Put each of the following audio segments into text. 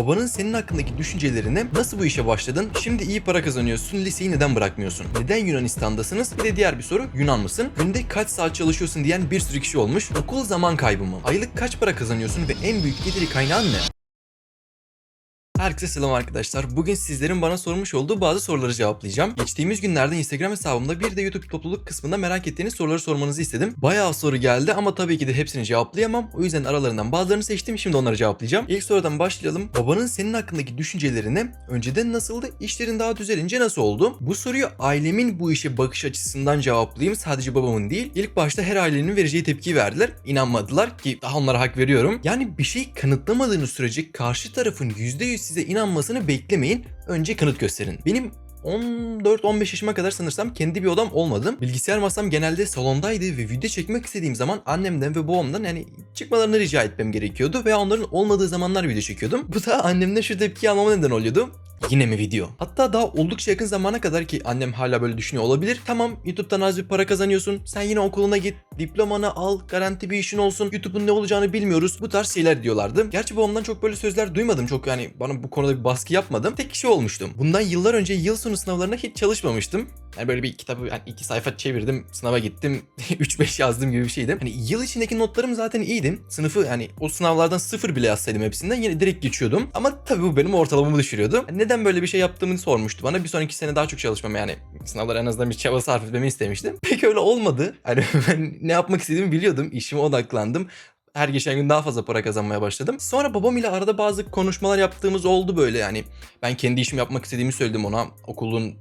Babanın senin hakkındaki düşüncelerini nasıl bu işe başladın? Şimdi iyi para kazanıyorsun. Liseyi neden bırakmıyorsun? Neden Yunanistan'dasınız? Bir de diğer bir soru Yunan mısın? Günde kaç saat çalışıyorsun diyen bir sürü kişi olmuş. Okul zaman kaybı mı? Aylık kaç para kazanıyorsun ve en büyük geliri kaynağın ne? Herkese selam arkadaşlar. Bugün sizlerin bana sormuş olduğu bazı soruları cevaplayacağım. Geçtiğimiz günlerde Instagram hesabımda bir de YouTube topluluk kısmında merak ettiğiniz soruları sormanızı istedim. Bayağı soru geldi ama tabii ki de hepsini cevaplayamam. O yüzden aralarından bazılarını seçtim. Şimdi onları cevaplayacağım. İlk sorudan başlayalım. Babanın senin hakkındaki düşüncelerini önceden nasıldı? İşlerin daha düzelince nasıl oldu? Bu soruyu ailemin bu işe bakış açısından cevaplayayım. Sadece babamın değil. İlk başta her ailenin vereceği tepkiyi verdiler. İnanmadılar ki daha onlara hak veriyorum. Yani bir şey kanıtlamadığınız sürece karşı tarafın %100 size inanmasını beklemeyin. Önce kanıt gösterin. Benim 14-15 yaşıma kadar sanırsam kendi bir odam olmadı. Bilgisayar masam genelde salondaydı ve video çekmek istediğim zaman annemden ve babamdan yani çıkmalarını rica etmem gerekiyordu veya onların olmadığı zamanlar video çekiyordum. Bu da annemden şu tepkiyi almama neden oluyordu. Yine mi video? Hatta daha oldukça yakın zamana kadar ki annem hala böyle düşünüyor olabilir. Tamam YouTube'dan az bir para kazanıyorsun. Sen yine okuluna git. Diplomanı al. Garanti bir işin olsun. YouTube'un ne olacağını bilmiyoruz. Bu tarz şeyler diyorlardı. Gerçi babamdan çok böyle sözler duymadım. Çok yani bana bu konuda bir baskı yapmadım. Tek kişi olmuştum. Bundan yıllar önce yıl sonu sınavlarına hiç çalışmamıştım. Yani böyle bir kitabı yani iki sayfa çevirdim. Sınava gittim. 3-5 yazdım gibi bir şeydi. Hani yıl içindeki notlarım zaten iyiydi. Sınıfı yani o sınavlardan sıfır bile yazsaydım hepsinden yine direkt geçiyordum. Ama tabii bu benim ortalamamı düşürüyordu. Neden böyle bir şey yaptığımı sormuştu bana. Bir sonraki sene daha çok çalışmam yani. Sınavlara en azından bir çaba sarf etmemi istemiştim. Pek öyle olmadı. Hani ben ne yapmak istediğimi biliyordum. İşime odaklandım her geçen gün daha fazla para kazanmaya başladım. Sonra babam ile arada bazı konuşmalar yaptığımız oldu böyle yani. Ben kendi işimi yapmak istediğimi söyledim ona. Okulun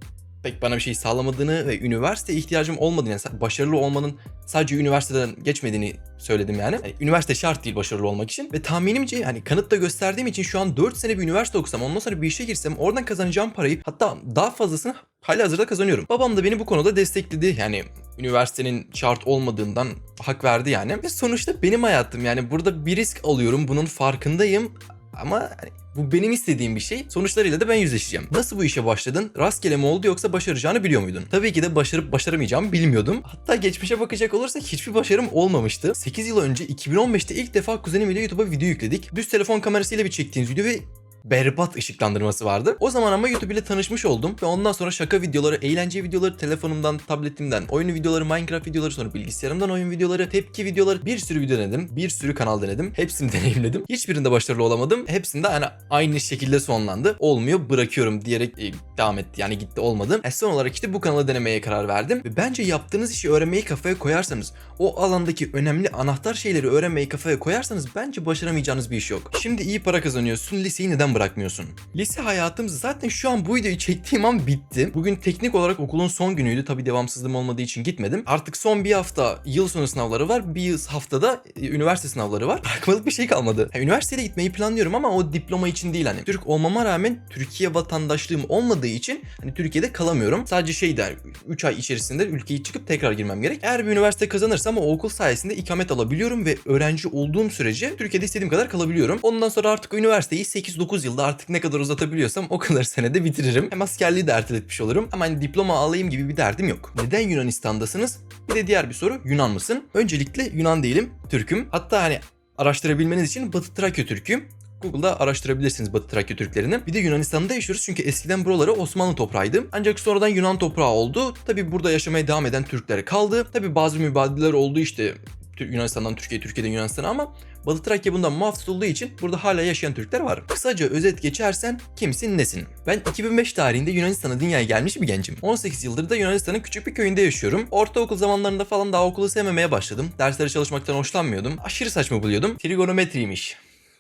pek bana bir şey sağlamadığını ve üniversite ihtiyacım olmadığını yani başarılı olmanın sadece üniversiteden geçmediğini söyledim yani. yani. Üniversite şart değil başarılı olmak için ve tahminimce hani kanıt da gösterdiğim için şu an 4 sene bir üniversite okusam ondan sonra bir işe girsem oradan kazanacağım parayı hatta daha fazlasını hala hazırda kazanıyorum. Babam da beni bu konuda destekledi yani üniversitenin şart olmadığından hak verdi yani. Ve sonuçta benim hayatım yani burada bir risk alıyorum bunun farkındayım ama hani bu benim istediğim bir şey. Sonuçlarıyla da ben yüzleşeceğim. Nasıl bu işe başladın? Rastgele mi oldu yoksa başaracağını biliyor muydun? Tabii ki de başarıp başaramayacağımı bilmiyordum. Hatta geçmişe bakacak olursak hiçbir başarım olmamıştı. 8 yıl önce 2015'te ilk defa kuzenim ile YouTube'a video yükledik. Düz telefon kamerasıyla bir çektiğimiz video ve berbat ışıklandırması vardı. O zaman ama YouTube ile tanışmış oldum ve ondan sonra şaka videoları, eğlence videoları telefonumdan, tabletimden, oyun videoları, Minecraft videoları, sonra bilgisayarımdan oyun videoları, tepki videoları, bir sürü video denedim. Bir sürü kanal denedim. Hepsini deneyimledim. Hiçbirinde başarılı olamadım. Hepsinde hani aynı şekilde sonlandı. Olmuyor bırakıyorum diyerek e, devam etti. Yani gitti olmadı. E son olarak işte bu kanalı denemeye karar verdim. Ve bence yaptığınız işi öğrenmeyi kafaya koyarsanız, o alandaki önemli anahtar şeyleri öğrenmeyi kafaya koyarsanız bence başaramayacağınız bir iş yok. Şimdi iyi para kazanıyorsun. Liseyi neden bırakmıyorsun? Lise hayatım zaten şu an bu videoyu çektiğim an bitti. Bugün teknik olarak okulun son günüydü. Tabi devamsızlığım olmadığı için gitmedim. Artık son bir hafta yıl sonu sınavları var. Bir haftada e, üniversite sınavları var. Bırakmalık bir şey kalmadı. Yani üniversiteye gitmeyi planlıyorum ama o diploma için değil hani. Türk olmama rağmen Türkiye vatandaşlığım olmadığı için hani Türkiye'de kalamıyorum. Sadece şey der 3 ay içerisinde ülkeyi çıkıp tekrar girmem gerek. Eğer bir üniversite kazanırsam o okul sayesinde ikamet alabiliyorum ve öğrenci olduğum sürece Türkiye'de istediğim kadar kalabiliyorum. Ondan sonra artık üniversiteyi 8-9 yılda artık ne kadar uzatabiliyorsam o kadar senede bitiririm. Hem askerliği de erteletmiş olurum. Ama hani diploma alayım gibi bir derdim yok. Neden Yunanistan'dasınız? Bir de diğer bir soru Yunan mısın? Öncelikle Yunan değilim, Türk'üm. Hatta hani araştırabilmeniz için Batı Trakya Türk'üm. Google'da araştırabilirsiniz Batı Trakya Türklerini. Bir de Yunanistan'da yaşıyoruz çünkü eskiden buraları Osmanlı toprağıydı. Ancak sonradan Yunan toprağı oldu. Tabi burada yaşamaya devam eden Türkler kaldı. Tabi bazı mübadeleler oldu işte Yunanistan'dan Türkiye, Türkiye'den Yunanistan'a ama Batı Trakya bundan muaf tutulduğu için burada hala yaşayan Türkler var. Kısaca özet geçersen kimsin nesin? Ben 2005 tarihinde Yunanistan'a dünyaya gelmiş bir gencim. 18 yıldır da Yunanistan'ın küçük bir köyünde yaşıyorum. Ortaokul zamanlarında falan daha okulu sevmemeye başladım. Derslere çalışmaktan hoşlanmıyordum. Aşırı saçma buluyordum. Trigonometriymiş.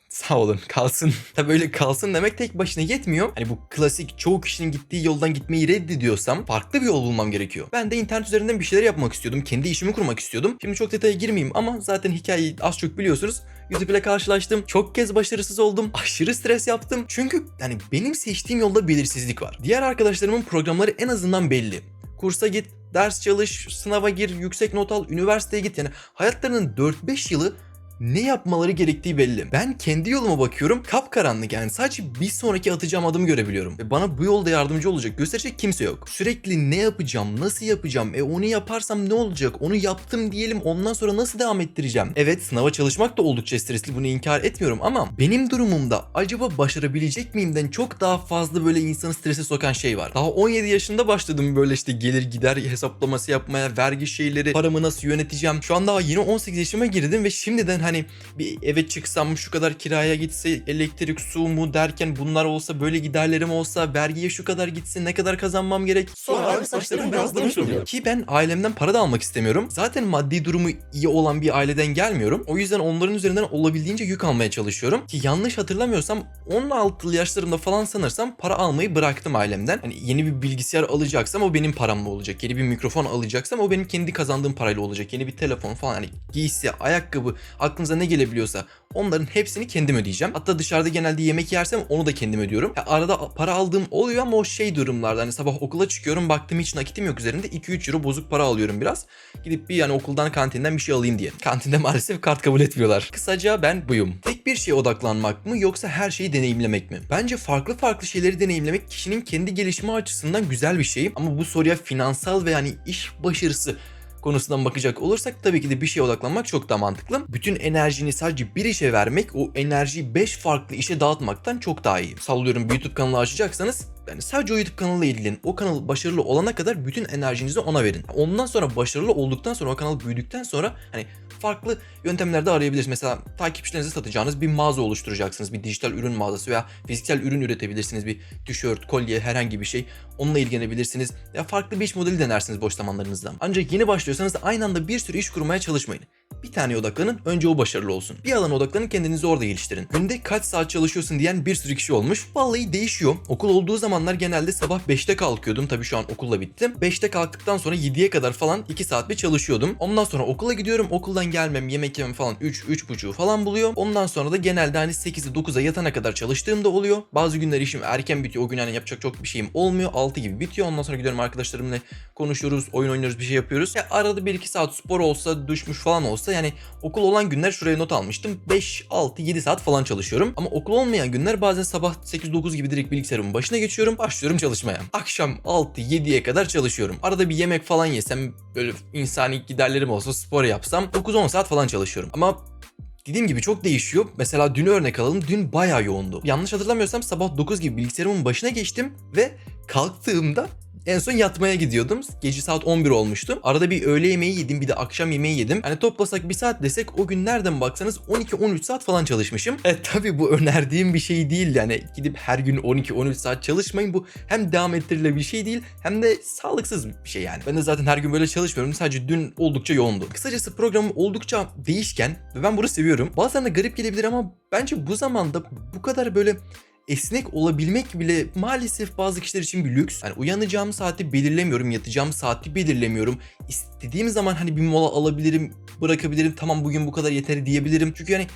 Sağ olun kalsın. Tabi öyle kalsın demek tek başına yetmiyor. Hani bu klasik çoğu kişinin gittiği yoldan gitmeyi reddediyorsam farklı bir yol bulmam gerekiyor. Ben de internet üzerinden bir şeyler yapmak istiyordum. Kendi işimi kurmak istiyordum. Şimdi çok detaya girmeyeyim ama zaten hikayeyi az çok biliyorsunuz. YouTube ile karşılaştım. Çok kez başarısız oldum. Aşırı stres yaptım. Çünkü hani benim seçtiğim yolda belirsizlik var. Diğer arkadaşlarımın programları en azından belli. Kursa git, ders çalış, sınava gir, yüksek not al, üniversiteye git. Yani hayatlarının 4-5 yılı ne yapmaları gerektiği belli. Ben kendi yoluma bakıyorum kapkaranlık yani sadece bir sonraki atacağım adımı görebiliyorum. Ve bana bu yolda yardımcı olacak gösterecek kimse yok. Sürekli ne yapacağım nasıl yapacağım e onu yaparsam ne olacak onu yaptım diyelim ondan sonra nasıl devam ettireceğim. Evet sınava çalışmak da oldukça stresli bunu inkar etmiyorum ama benim durumumda acaba başarabilecek miyimden çok daha fazla böyle insanı strese sokan şey var. Daha 17 yaşında başladım böyle işte gelir gider hesaplaması yapmaya, vergi şeyleri, paramı nasıl yöneteceğim. Şu an daha yeni 18 yaşıma girdim ve şimdiden hani bir eve çıksam şu kadar kiraya gitse, elektrik, su mu derken bunlar olsa böyle giderlerim olsa, vergiye şu kadar gitsin, ne kadar kazanmam gerek. Sonra abi saçlarım beyazlamış oluyor. Ki ben ailemden para da almak istemiyorum. Zaten maddi durumu iyi olan bir aileden gelmiyorum. O yüzden onların üzerinden olabildiğince yük almaya çalışıyorum. Ki yanlış hatırlamıyorsam 16 yaşlarımda falan sanırsam para almayı bıraktım ailemden. Hani yeni bir bilgisayar alacaksam o benim paramla olacak. Yeni bir mikrofon alacaksam o benim kendi kazandığım parayla olacak. Yeni bir telefon falan hani giysi, ayakkabı, aklınıza ne gelebiliyorsa onların hepsini kendim ödeyeceğim. Hatta dışarıda genelde yemek yersem onu da kendim ödüyorum. Ya arada para aldığım oluyor ama o şey durumlarda hani sabah okula çıkıyorum baktım hiç nakitim yok üzerinde 2-3 euro bozuk para alıyorum biraz. Gidip bir yani okuldan kantinden bir şey alayım diye. Kantinde maalesef kart kabul etmiyorlar. Kısaca ben buyum. Tek bir şeye odaklanmak mı yoksa her şeyi deneyimlemek mi? Bence farklı farklı şeyleri deneyimlemek kişinin kendi gelişimi açısından güzel bir şey. Ama bu soruya finansal ve yani iş başarısı konusundan bakacak olursak tabii ki de bir şeye odaklanmak çok daha mantıklı. Bütün enerjini sadece bir işe vermek o enerjiyi 5 farklı işe dağıtmaktan çok daha iyi. Sallıyorum bir YouTube kanalı açacaksanız yani sadece o YouTube kanalıyla ilgilenin. O kanal başarılı olana kadar bütün enerjinizi ona verin. Ondan sonra başarılı olduktan sonra o kanal büyüdükten sonra hani farklı yöntemlerde arayabilirsiniz. Mesela takipçilerinize satacağınız bir mağaza oluşturacaksınız. Bir dijital ürün mağazası veya fiziksel ürün üretebilirsiniz. Bir tişört, kolye, herhangi bir şey. Onunla ilgilenebilirsiniz. Ya farklı bir iş modeli denersiniz boş zamanlarınızda. Ancak yeni başlıyorsanız aynı anda bir sürü iş kurmaya çalışmayın. Bir tane odaklanın, önce o başarılı olsun. Bir alana odaklanın, kendinizi orada geliştirin. Günde kaç saat çalışıyorsun diyen bir sürü kişi olmuş. Vallahi değişiyor. Okul olduğu zamanlar genelde sabah 5'te kalkıyordum. Tabii şu an okulla bittim. 5'te kalktıktan sonra 7'ye kadar falan 2 saat bir çalışıyordum. Ondan sonra okula gidiyorum. Okuldan gelmem, yemek yemem falan 3 3.30 falan buluyor. Ondan sonra da genelde hani 8'e 9'a yatana kadar çalıştığım da oluyor. Bazı günler işim erken bitiyor. O gün hani yapacak çok bir şeyim olmuyor. 6 gibi bitiyor. Ondan sonra gidiyorum arkadaşlarımla konuşuyoruz, oyun oynuyoruz, bir şey yapıyoruz. Ya arada 1-2 saat spor olsa, düşmüş falan olsa yani okul olan günler şuraya not almıştım. 5, 6, 7 saat falan çalışıyorum. Ama okul olmayan günler bazen sabah 8-9 gibi direkt bilgisayarımın başına geçiyorum. Başlıyorum çalışmaya. Akşam 6-7'ye kadar çalışıyorum. Arada bir yemek falan yesem böyle insani giderlerim olsa spor yapsam 9-10 saat falan çalışıyorum. Ama Dediğim gibi çok değişiyor. Mesela dün örnek alalım. Dün bayağı yoğundu. Yanlış hatırlamıyorsam sabah 9 gibi bilgisayarımın başına geçtim ve kalktığımda en son yatmaya gidiyordum. Gece saat 11 olmuştu. Arada bir öğle yemeği yedim bir de akşam yemeği yedim. Hani toplasak bir saat desek o gün nereden baksanız 12-13 saat falan çalışmışım. E tabi bu önerdiğim bir şey değil yani gidip her gün 12-13 saat çalışmayın. Bu hem devam ettirilebilir bir şey değil hem de sağlıksız bir şey yani. Ben de zaten her gün böyle çalışmıyorum. Sadece dün oldukça yoğundu. Kısacası programım oldukça değişken ve ben bunu seviyorum. Bazen de garip gelebilir ama bence bu zamanda bu kadar böyle esnek olabilmek bile maalesef bazı kişiler için bir lüks. Yani uyanacağım saati belirlemiyorum, yatacağım saati belirlemiyorum. İstediğim zaman hani bir mola alabilirim, bırakabilirim. Tamam bugün bu kadar yeter diyebilirim. Çünkü yani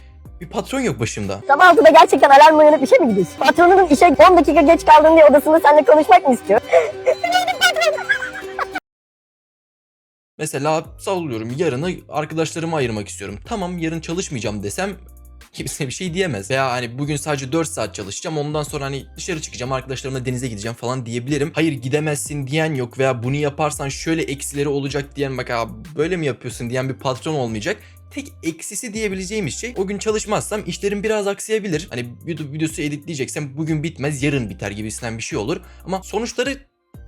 bir patron yok başımda. Sabah 6'da gerçekten alarm uyanıp işe mi gidiyorsun? Patronunun işe 10 dakika geç kaldın diye odasında seninle konuşmak mı istiyor? Mesela sallıyorum yarını arkadaşlarıma ayırmak istiyorum. Tamam yarın çalışmayacağım desem kimse bir şey diyemez. Veya hani bugün sadece 4 saat çalışacağım ondan sonra hani dışarı çıkacağım arkadaşlarımla denize gideceğim falan diyebilirim. Hayır gidemezsin diyen yok veya bunu yaparsan şöyle eksileri olacak diyen bak abi böyle mi yapıyorsun diyen bir patron olmayacak tek eksisi diyebileceğimiz şey o gün çalışmazsam işlerim biraz aksayabilir. Hani YouTube videosu editleyeceksem bugün bitmez yarın biter gibisinden bir şey olur. Ama sonuçları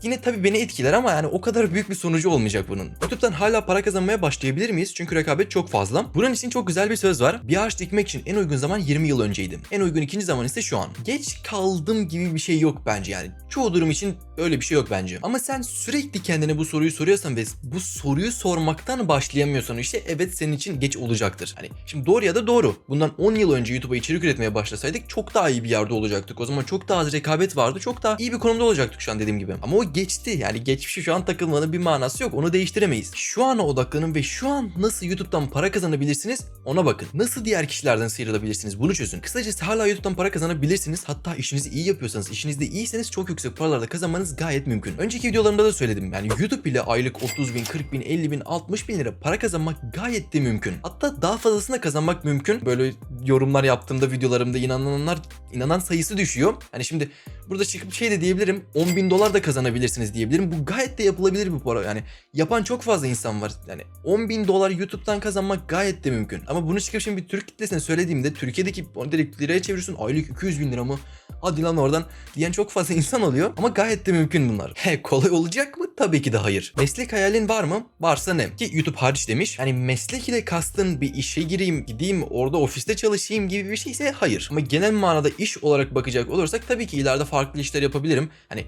Yine tabii beni etkiler ama yani o kadar büyük bir sonucu olmayacak bunun. YouTube'dan hala para kazanmaya başlayabilir miyiz? Çünkü rekabet çok fazla. Bunun için çok güzel bir söz var. Bir ağaç dikmek için en uygun zaman 20 yıl önceydi. En uygun ikinci zaman ise şu an. Geç kaldım gibi bir şey yok bence yani. Çoğu durum için öyle bir şey yok bence. Ama sen sürekli kendine bu soruyu soruyorsan ve bu soruyu sormaktan başlayamıyorsan işte evet senin için geç olacaktır. Hani şimdi doğru ya da doğru. Bundan 10 yıl önce YouTube'a içerik üretmeye başlasaydık çok daha iyi bir yerde olacaktık. O zaman çok daha az rekabet vardı. Çok daha iyi bir konumda olacaktık şu an dediğim gibi. Ama o geçti. Yani geçmişi şu an takılmanın bir manası yok. Onu değiştiremeyiz. Şu ana odaklanın ve şu an nasıl YouTube'dan para kazanabilirsiniz ona bakın. Nasıl diğer kişilerden sıyrılabilirsiniz bunu çözün. Kısacası hala YouTube'dan para kazanabilirsiniz. Hatta işinizi iyi yapıyorsanız, işinizde iyiyseniz çok yüksek paralarda kazanmanız gayet mümkün. Önceki videolarımda da söyledim. Yani YouTube ile aylık 30 bin, 40 bin, 50 bin, 60 bin lira para kazanmak gayet de mümkün. Hatta daha fazlasını kazanmak mümkün. Böyle yorumlar yaptığımda videolarımda inananlar, inanan sayısı düşüyor. Hani şimdi burada çıkıp şey de diyebilirim 10 bin dolar da kazanabilirsiniz diyebilirim. Bu gayet de yapılabilir bir para. Yani yapan çok fazla insan var. Yani 10 bin dolar YouTube'dan kazanmak gayet de mümkün. Ama bunu çıkıp şimdi bir Türk kitlesine söylediğimde Türkiye'deki onu direkt liraya çeviriyorsun aylık 200 bin lira mı? Hadi lan oradan diyen çok fazla insan oluyor. Ama gayet de mümkün bunlar. He kolay olacak mı? Tabii ki de hayır. Meslek hayalin var mı? Varsa ne? Ki YouTube hariç demiş. Yani meslek ile kastın bir işe gireyim, gideyim, orada ofiste çalışayım gibi bir şeyse hayır. Ama genel manada iş olarak bakacak olursak tabii ki ileride farklı işler yapabilirim. Hani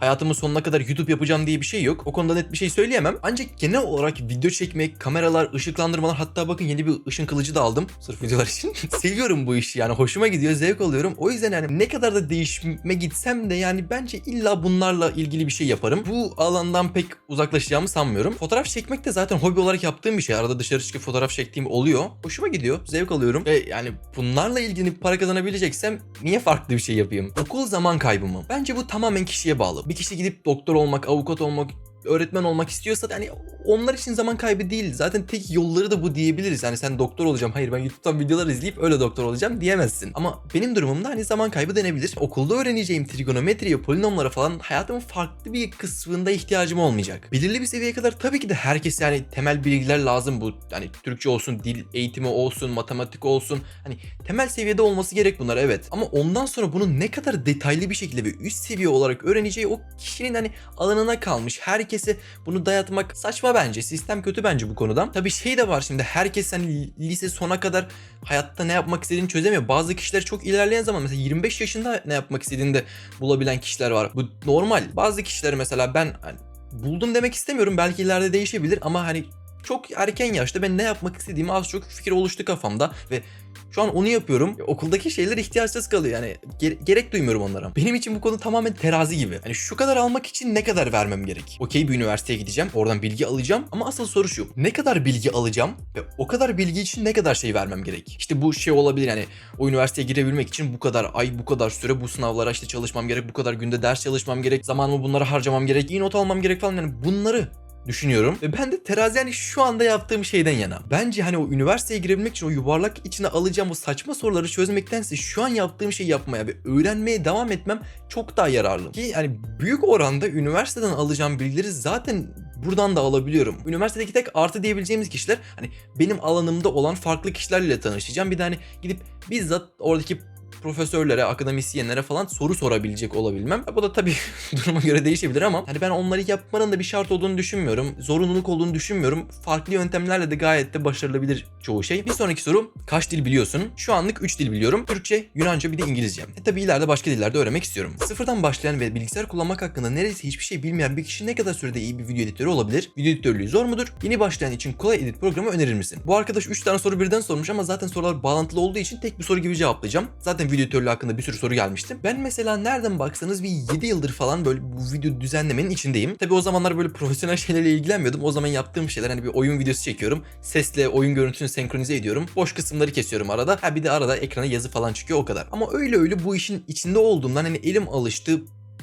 hayatımın sonuna kadar YouTube yapacağım diye bir şey yok. O konuda net bir şey söyleyemem. Ancak genel olarak video çekmek, kameralar, ışıklandırmalar hatta bakın yeni bir ışın kılıcı da aldım. Sırf videolar için. Seviyorum bu işi yani hoşuma gidiyor, zevk alıyorum. O yüzden yani ne kadar da değişime gitsem de yani bence illa bunlarla ilgili bir şey yaparım. Bu alandan pek uzaklaşacağımı sanmıyorum. Fotoğraf çekmek de zaten hobi olarak yaptığım bir şey. Arada dışarı çıkıp fotoğraf çektiğim oluyor. Hoşuma gidiyor, zevk alıyorum. Ve yani bunlarla ilgili para kazanabileceksem niye farklı bir şey yapayım? Okul zaman kaybı mı? Bence bu tamamen kişiye bağlı. Bir kişi gidip doktor olmak, avukat olmak, öğretmen olmak istiyorsa hani onlar için zaman kaybı değil. Zaten tek yolları da bu diyebiliriz. Yani sen doktor olacağım. Hayır ben YouTube'dan videolar izleyip öyle doktor olacağım diyemezsin. Ama benim durumumda hani zaman kaybı denebilir. Okulda öğreneceğim trigonometriye, polinomlara falan hayatımın farklı bir kısmında ihtiyacım olmayacak. Belirli bir seviyeye kadar tabii ki de herkes yani temel bilgiler lazım bu. Hani Türkçe olsun, dil eğitimi olsun, matematik olsun. Hani temel seviyede olması gerek bunlar evet. Ama ondan sonra bunu ne kadar detaylı bir şekilde ve üst seviye olarak öğreneceği o kişinin hani alanına kalmış. Herkese bunu dayatmak saçma bence. Sistem kötü bence bu konuda. Tabii şey de var şimdi herkes hani lise sona kadar hayatta ne yapmak istediğini çözemiyor. Bazı kişiler çok ilerleyen zaman mesela 25 yaşında ne yapmak istediğini de bulabilen kişiler var. Bu normal. Bazı kişiler mesela ben hani buldum demek istemiyorum. Belki ileride değişebilir ama hani çok erken yaşta ben ne yapmak istediğimi az çok fikir oluştu kafamda ve şu an onu yapıyorum. Okuldaki şeyler ihtiyaçsız kalıyor yani gere- gerek duymuyorum onlara. Benim için bu konu tamamen terazi gibi. Hani şu kadar almak için ne kadar vermem gerek? Okey bir üniversiteye gideceğim. Oradan bilgi alacağım ama asıl soru şu. Ne kadar bilgi alacağım ve o kadar bilgi için ne kadar şey vermem gerek? İşte bu şey olabilir yani o üniversiteye girebilmek için bu kadar ay bu kadar süre bu sınavlara işte çalışmam gerek. Bu kadar günde ders çalışmam gerek. Zamanımı bunlara harcamam gerek. iyi not almam gerek falan yani bunları düşünüyorum. Ve ben de terazi yani şu anda yaptığım şeyden yana. Bence hani o üniversiteye girebilmek için o yuvarlak içine alacağım o saçma soruları çözmektense şu an yaptığım şeyi yapmaya ve öğrenmeye devam etmem çok daha yararlı. Ki hani büyük oranda üniversiteden alacağım bilgileri zaten buradan da alabiliyorum. Üniversitedeki tek artı diyebileceğimiz kişiler hani benim alanımda olan farklı kişilerle tanışacağım. Bir de hani gidip bizzat oradaki profesörlere, akademisyenlere falan soru sorabilecek olabilmem. Bu da tabii duruma göre değişebilir ama hani ben onları yapmanın da bir şart olduğunu düşünmüyorum. Zorunluluk olduğunu düşünmüyorum. Farklı yöntemlerle de gayet de başarılabilir çoğu şey. Bir sonraki soru kaç dil biliyorsun? Şu anlık 3 dil biliyorum. Türkçe, Yunanca bir de İngilizce. E tabii ileride başka dillerde öğrenmek istiyorum. Sıfırdan başlayan ve bilgisayar kullanmak hakkında neredeyse hiçbir şey bilmeyen bir kişi ne kadar sürede iyi bir video editörü olabilir? Video editörlüğü zor mudur? Yeni başlayan için kolay edit programı önerir misin? Bu arkadaş 3 tane soru birden sormuş ama zaten sorular bağlantılı olduğu için tek bir soru gibi cevaplayacağım. Zaten video editörlüğü hakkında bir sürü soru gelmişti. Ben mesela nereden baksanız bir 7 yıldır falan böyle bu video düzenlemenin içindeyim. Tabi o zamanlar böyle profesyonel şeylerle ilgilenmiyordum. O zaman yaptığım şeyler hani bir oyun videosu çekiyorum. Sesle oyun görüntüsünü senkronize ediyorum. Boş kısımları kesiyorum arada. Ha bir de arada ekrana yazı falan çıkıyor o kadar. Ama öyle öyle bu işin içinde olduğumdan hani elim alıştı.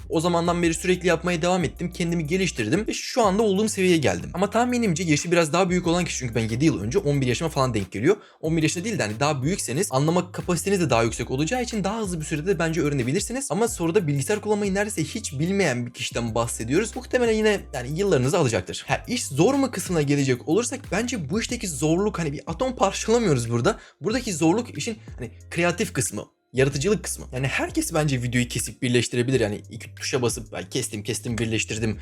O zamandan beri sürekli yapmaya devam ettim. Kendimi geliştirdim ve şu anda olduğum seviyeye geldim. Ama tahminimce yaşı biraz daha büyük olan kişi çünkü ben 7 yıl önce 11 yaşıma falan denk geliyor. 11 yaşında değil de hani daha büyükseniz anlama kapasiteniz de daha yüksek olacağı için daha hızlı bir sürede bence öğrenebilirsiniz. Ama soruda bilgisayar kullanmayı neredeyse hiç bilmeyen bir kişiden bahsediyoruz. Muhtemelen yine yani yıllarınızı alacaktır. Ha iş zor mu kısmına gelecek olursak bence bu işteki zorluk hani bir atom parçalamıyoruz burada. Buradaki zorluk işin hani kreatif kısmı yaratıcılık kısmı. Yani herkes bence videoyu kesip birleştirebilir. Yani iki tuşa basıp ben kestim kestim birleştirdim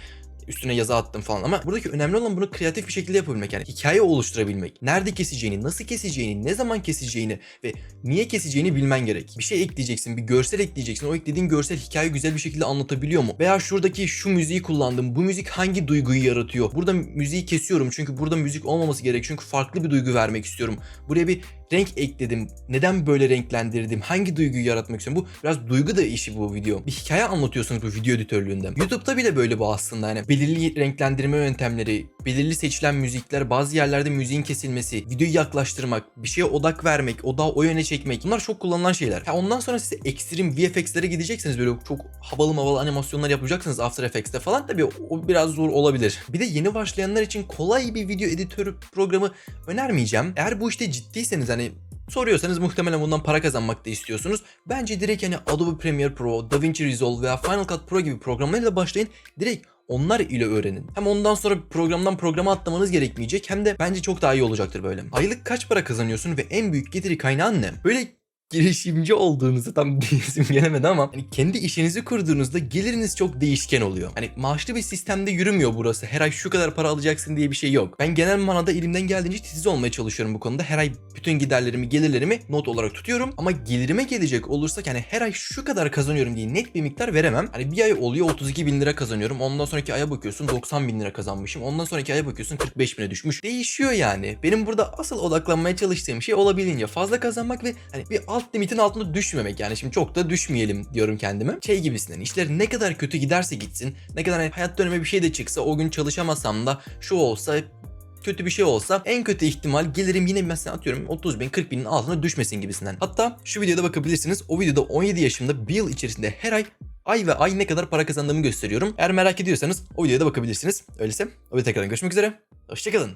üstüne yazı attım falan ama buradaki önemli olan bunu kreatif bir şekilde yapabilmek yani hikaye oluşturabilmek. Nerede keseceğini, nasıl keseceğini, ne zaman keseceğini ve niye keseceğini bilmen gerek. Bir şey ekleyeceksin, bir görsel ekleyeceksin. O eklediğin görsel hikaye güzel bir şekilde anlatabiliyor mu? Veya şuradaki şu müziği kullandım. Bu müzik hangi duyguyu yaratıyor? Burada müziği kesiyorum çünkü burada müzik olmaması gerek. Çünkü farklı bir duygu vermek istiyorum. Buraya bir renk ekledim, neden böyle renklendirdim, hangi duyguyu yaratmak istiyorum. Bu biraz duygu da işi bu video. Bir hikaye anlatıyorsunuz bu video editörlüğünde. YouTube'da bile böyle bu aslında hani belirli renklendirme yöntemleri, belirli seçilen müzikler, bazı yerlerde müziğin kesilmesi, videoyu yaklaştırmak, bir şeye odak vermek, odağı o yöne çekmek. Bunlar çok kullanılan şeyler. Ha, ondan sonra size ekstrem VFX'lere gideceksiniz böyle çok havalı havalı animasyonlar yapacaksınız After Effects'te falan. Tabii o biraz zor olabilir. Bir de yeni başlayanlar için kolay bir video editörü programı önermeyeceğim. Eğer bu işte ciddiyseniz hani soruyorsanız muhtemelen bundan para kazanmak da istiyorsunuz. Bence direkt hani Adobe Premiere Pro, DaVinci Resolve veya Final Cut Pro gibi programlarla başlayın. Direkt onlar ile öğrenin. Hem ondan sonra programdan programa atlamanız gerekmeyecek hem de bence çok daha iyi olacaktır böyle. Aylık kaç para kazanıyorsun ve en büyük getiri kaynağın ne? Böyle girişimci olduğunuzda tam bir isim gelemedi ama hani kendi işinizi kurduğunuzda geliriniz çok değişken oluyor. Hani maaşlı bir sistemde yürümüyor burası. Her ay şu kadar para alacaksın diye bir şey yok. Ben genel manada elimden geldiğince titiz olmaya çalışıyorum bu konuda. Her ay bütün giderlerimi, gelirlerimi not olarak tutuyorum. Ama gelirime gelecek olursak yani her ay şu kadar kazanıyorum diye net bir miktar veremem. Hani bir ay oluyor 32 bin lira kazanıyorum. Ondan sonraki aya bakıyorsun 90 bin lira kazanmışım. Ondan sonraki aya bakıyorsun 45 bine düşmüş. Değişiyor yani. Benim burada asıl odaklanmaya çalıştığım şey olabildiğince fazla kazanmak ve hani bir alt limitin altına düşmemek. Yani şimdi çok da düşmeyelim diyorum kendime. Şey gibisinden işler ne kadar kötü giderse gitsin. Ne kadar hani hayat döneme bir şey de çıksa o gün çalışamasam da şu olsa kötü bir şey olsa en kötü ihtimal gelirim yine mesela atıyorum 30 bin 40 binin altına düşmesin gibisinden. Hatta şu videoda bakabilirsiniz. O videoda 17 yaşımda bir yıl içerisinde her ay ay ve ay ne kadar para kazandığımı gösteriyorum. Eğer merak ediyorsanız o videoya da bakabilirsiniz. Öyleyse o videoda tekrar görüşmek üzere. Hoşçakalın.